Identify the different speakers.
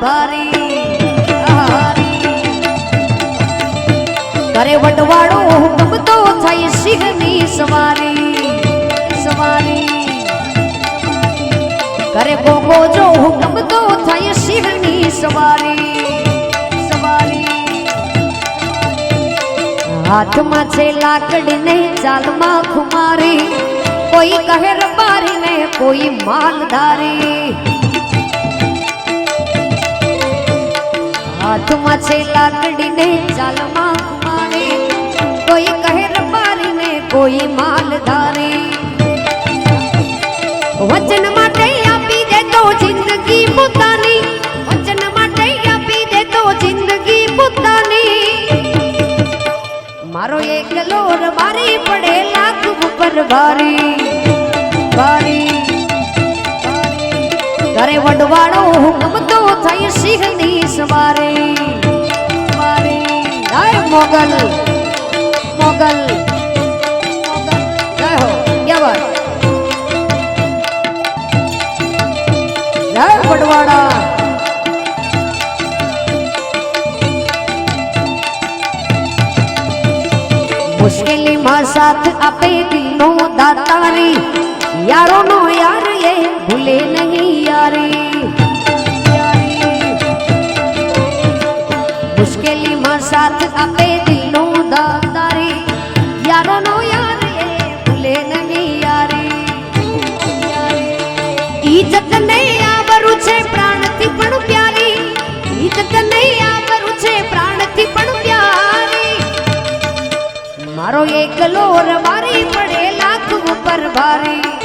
Speaker 1: ભારી હારી. કરે વટવાળો હુકમ તો થઈ સિંહની સવારી સવારી. કરે ગોગો જો હુકમ તો થઈ સિંહની સવારી સવારી. હાથમાં છે લાકડી ને ચાલમાં ખુમારી, કોઈ કહે રબારી ને કોઈ માલધારી. હાથમાં છે લાકડીને ચાલમાં ખુમારી કોઈ કહે રબારી કોઈ માલ ધારે. વચન માટે આપી દે તો જિંદગી પોતાની. વચન માટે આપી દે તો જિંદગી પોતાની. મારો એકલો રબારી પડે લાખ ઉપર ભારી. ભારી. ઘરે વડવાળો હુકમ મોગલ મોગલ જય હો યવર જય વડવાડા મુશ્કેલીમાં સાથ આપે દિલનો દાતારી સાથ આપે દિલનો દાતારી. યારોનો યાર એ ભૂલે નહીં યારી ઈ જગને આવરું છે પ્રાણથી પણ પ્યારી. ઈ જગને આવરું છે પ્રાણથી પણ પ્યારી. મારો એકલો રવારી પડે લાખ ઉપર ભારી.